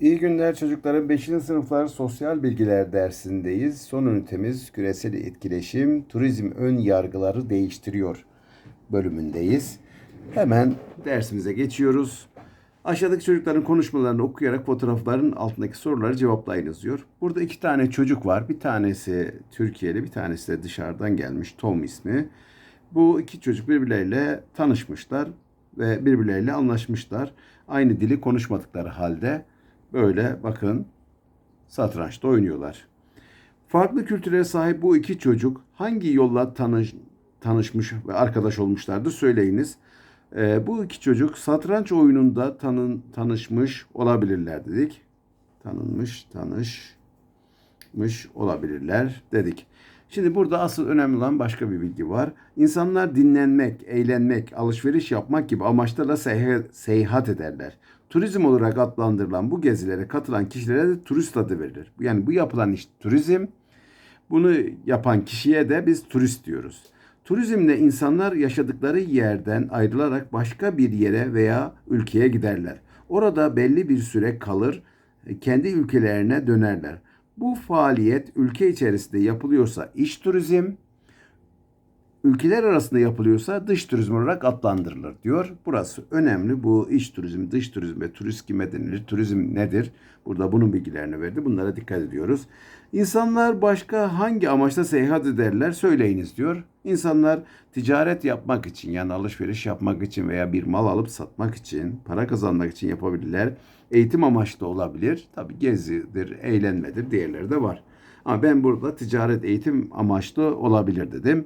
İyi günler çocuklarım. 5. sınıflar sosyal bilgiler dersindeyiz. Son ünitemiz küresel etkileşim, turizm ön yargıları değiştiriyor bölümündeyiz. Hemen dersimize geçiyoruz. Aşağıdaki çocukların konuşmalarını okuyarak fotoğrafların altındaki soruları cevaplayınız diyor. Burada iki tane çocuk var. Bir tanesi Türkiye'li, bir tanesi de dışarıdan gelmiş. Tom ismi. Bu iki çocuk birbirleriyle tanışmışlar ve birbirleriyle anlaşmışlar. Aynı dili konuşmadıkları halde böyle bakın satrançta oynuyorlar. Farklı kültürlere sahip bu iki çocuk hangi yolla tanış, tanışmış ve arkadaş olmuşlardır söyleyiniz. Ee, bu iki çocuk satranç oyununda tanın, tanışmış olabilirler dedik. Tanınmış, tanışmış olabilirler dedik. Şimdi burada asıl önemli olan başka bir bilgi var. İnsanlar dinlenmek, eğlenmek, alışveriş yapmak gibi amaçlarla seyahat, seyahat ederler. Turizm olarak adlandırılan bu gezilere katılan kişilere de turist adı verilir. Yani bu yapılan iş turizm. Bunu yapan kişiye de biz turist diyoruz. Turizmle insanlar yaşadıkları yerden ayrılarak başka bir yere veya ülkeye giderler. Orada belli bir süre kalır, kendi ülkelerine dönerler. Bu faaliyet ülke içerisinde yapılıyorsa iç turizm, ülkeler arasında yapılıyorsa dış turizm olarak adlandırılır diyor. Burası önemli. Bu iç turizm, dış turizm ve turist kime denilir? Turizm nedir? Burada bunun bilgilerini verdi. Bunlara dikkat ediyoruz. İnsanlar başka hangi amaçla seyahat ederler söyleyiniz diyor. İnsanlar ticaret yapmak için yani alışveriş yapmak için veya bir mal alıp satmak için, para kazanmak için yapabilirler. Eğitim amaçlı olabilir. Tabi gezidir, eğlenmedir, diğerleri de var. Ama ben burada ticaret eğitim amaçlı olabilir dedim.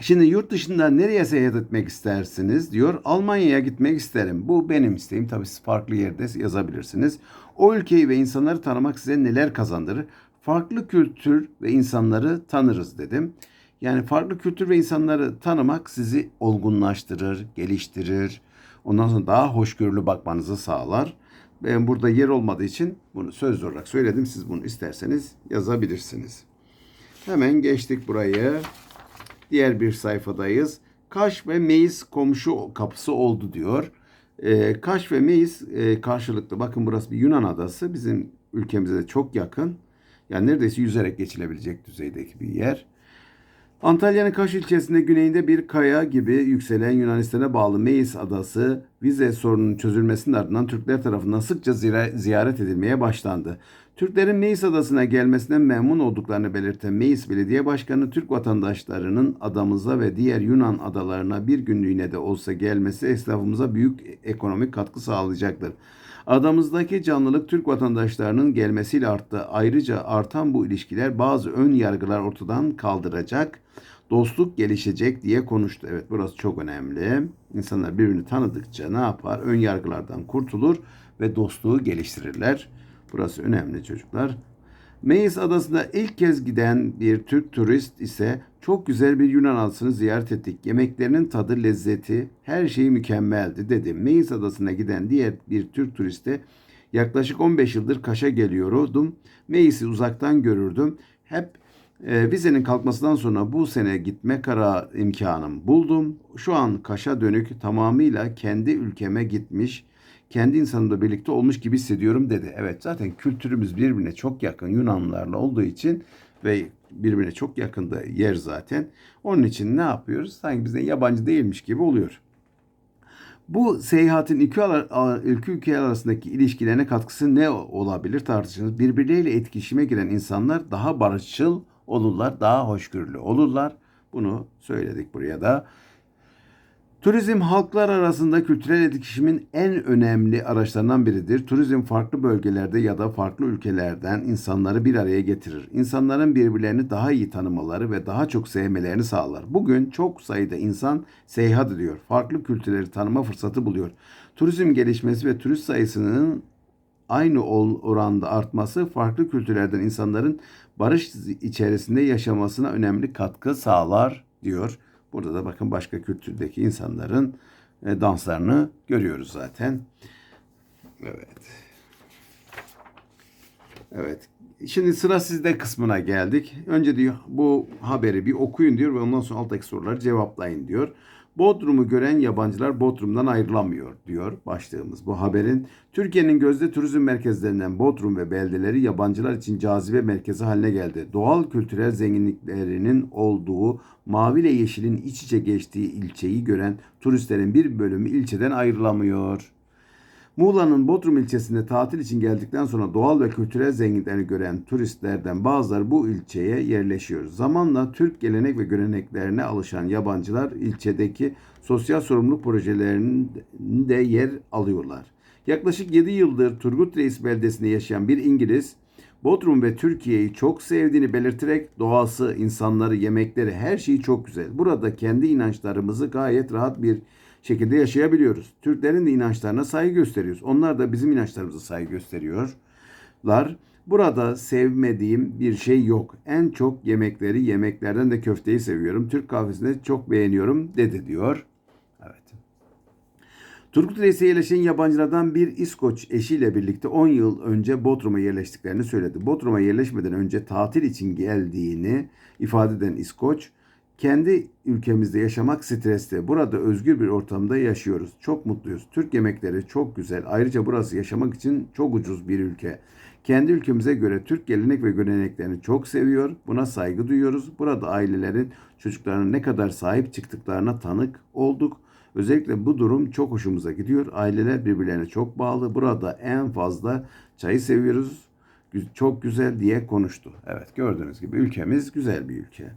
Şimdi yurt dışında nereye seyahat etmek istersiniz diyor. Almanya'ya gitmek isterim. Bu benim isteğim. Tabii siz farklı yerde yazabilirsiniz. O ülkeyi ve insanları tanımak size neler kazandırır? Farklı kültür ve insanları tanırız dedim. Yani farklı kültür ve insanları tanımak sizi olgunlaştırır, geliştirir. Ondan sonra daha hoşgörülü bakmanızı sağlar. Ben burada yer olmadığı için bunu söz olarak söyledim. Siz bunu isterseniz yazabilirsiniz. Hemen geçtik burayı. Diğer bir sayfadayız. Kaş ve Meis komşu kapısı oldu diyor. E, Kaş ve Meis e, karşılıklı. Bakın burası bir Yunan adası. Bizim ülkemize de çok yakın. Yani neredeyse yüzerek geçilebilecek düzeydeki bir yer. Antalya'nın Kaş ilçesinde güneyinde bir kaya gibi yükselen Yunanistan'a bağlı Meis adası vize sorununun çözülmesinin ardından Türkler tarafından sıkça ziyaret edilmeye başlandı. Türklerin Meis adasına gelmesinden memnun olduklarını belirten Meis Belediye Başkanı Türk vatandaşlarının adamıza ve diğer Yunan adalarına bir günlüğüne de olsa gelmesi esnafımıza büyük ekonomik katkı sağlayacaktır. Adamızdaki canlılık Türk vatandaşlarının gelmesiyle arttı. Ayrıca artan bu ilişkiler bazı ön yargılar ortadan kaldıracak, dostluk gelişecek diye konuştu. Evet burası çok önemli. İnsanlar birbirini tanıdıkça ne yapar? Ön yargılardan kurtulur ve dostluğu geliştirirler. Burası önemli çocuklar. Meis adasında ilk kez giden bir Türk turist ise çok güzel bir Yunan adasını ziyaret ettik. Yemeklerinin tadı, lezzeti, her şeyi mükemmeldi dedi. Meis adasına giden diğer bir Türk turiste yaklaşık 15 yıldır Kaş'a geliyordum. Meis'i uzaktan görürdüm. Hep e, vizenin kalkmasından sonra bu sene gitme karar imkanım buldum. Şu an Kaş'a dönük tamamıyla kendi ülkeme gitmiş kendi insanımla birlikte olmuş gibi hissediyorum dedi. Evet zaten kültürümüz birbirine çok yakın Yunanlılarla olduğu için ve birbirine çok yakında yer zaten. Onun için ne yapıyoruz? Sanki bizden yabancı değilmiş gibi oluyor. Bu seyahatin iki, iki ülke arasındaki ilişkilerine katkısı ne olabilir tartışınız. Birbirleriyle etkileşime giren insanlar daha barışçıl olurlar, daha hoşgörülü olurlar. Bunu söyledik buraya da. Turizm halklar arasında kültürel etkileşimin en önemli araçlarından biridir. Turizm farklı bölgelerde ya da farklı ülkelerden insanları bir araya getirir. İnsanların birbirlerini daha iyi tanımaları ve daha çok sevmelerini sağlar. Bugün çok sayıda insan seyahat ediyor. Farklı kültürleri tanıma fırsatı buluyor. Turizm gelişmesi ve turist sayısının aynı oranda artması farklı kültürlerden insanların barış içerisinde yaşamasına önemli katkı sağlar diyor. Burada da bakın başka kültürdeki insanların e, danslarını görüyoruz zaten. Evet. Evet. Şimdi sıra sizde kısmına geldik. Önce diyor bu haberi bir okuyun diyor ve ondan sonra alttaki soruları cevaplayın diyor. Bodrum'u gören yabancılar Bodrum'dan ayrılamıyor diyor başlığımız. Bu haberin Türkiye'nin gözde turizm merkezlerinden Bodrum ve beldeleri yabancılar için cazibe merkezi haline geldi. Doğal kültürel zenginliklerinin olduğu mavi ile yeşilin iç içe geçtiği ilçeyi gören turistlerin bir bölümü ilçeden ayrılamıyor. Muğla'nın Bodrum ilçesinde tatil için geldikten sonra doğal ve kültürel zenginliklerini gören turistlerden bazıları bu ilçeye yerleşiyor. Zamanla Türk gelenek ve göreneklerine alışan yabancılar ilçedeki sosyal sorumluluk projelerinde yer alıyorlar. Yaklaşık 7 yıldır Turgut Reis beldesinde yaşayan bir İngiliz, Bodrum ve Türkiye'yi çok sevdiğini belirterek doğası, insanları, yemekleri her şeyi çok güzel. Burada kendi inançlarımızı gayet rahat bir şekilde yaşayabiliyoruz. Türklerin de inançlarına saygı gösteriyoruz. Onlar da bizim inançlarımıza saygı gösteriyorlar. Burada sevmediğim bir şey yok. En çok yemekleri, yemeklerden de köfteyi seviyorum. Türk kahvesini çok beğeniyorum dedi diyor. Evet. Turgut Reis'e yerleşen yabancılardan bir İskoç eşiyle birlikte 10 yıl önce Bodrum'a yerleştiklerini söyledi. Bodrum'a yerleşmeden önce tatil için geldiğini ifade eden İskoç, kendi ülkemizde yaşamak stresli. Burada özgür bir ortamda yaşıyoruz. Çok mutluyuz. Türk yemekleri çok güzel. Ayrıca burası yaşamak için çok ucuz bir ülke. Kendi ülkemize göre Türk gelenek ve göreneklerini çok seviyor. Buna saygı duyuyoruz. Burada ailelerin çocuklarına ne kadar sahip çıktıklarına tanık olduk. Özellikle bu durum çok hoşumuza gidiyor. Aileler birbirlerine çok bağlı. Burada en fazla çayı seviyoruz. Çok güzel diye konuştu. Evet gördüğünüz gibi ülkemiz güzel bir ülke.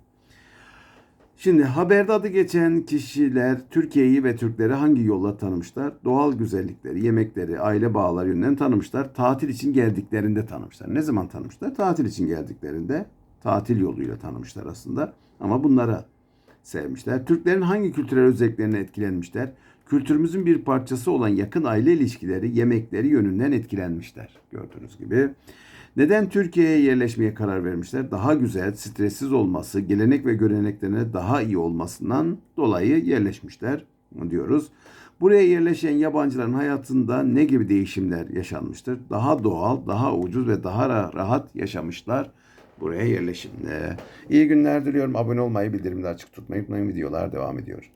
Şimdi haberde adı geçen kişiler Türkiye'yi ve Türkleri hangi yolla tanımışlar? Doğal güzellikleri, yemekleri, aile bağları yönünden tanımışlar. Tatil için geldiklerinde tanımışlar. Ne zaman tanımışlar? Tatil için geldiklerinde tatil yoluyla tanımışlar aslında. Ama bunlara sevmişler. Türklerin hangi kültürel özelliklerine etkilenmişler? Kültürümüzün bir parçası olan yakın aile ilişkileri, yemekleri yönünden etkilenmişler. Gördüğünüz gibi. Neden Türkiye'ye yerleşmeye karar vermişler? Daha güzel, stressiz olması, gelenek ve göreneklerine daha iyi olmasından dolayı yerleşmişler diyoruz. Buraya yerleşen yabancıların hayatında ne gibi değişimler yaşanmıştır? Daha doğal, daha ucuz ve daha ra- rahat yaşamışlar buraya yerleşimde. İyi günler diliyorum. Abone olmayı, bildirimleri açık tutmayı unutmayın. Videolar devam ediyor.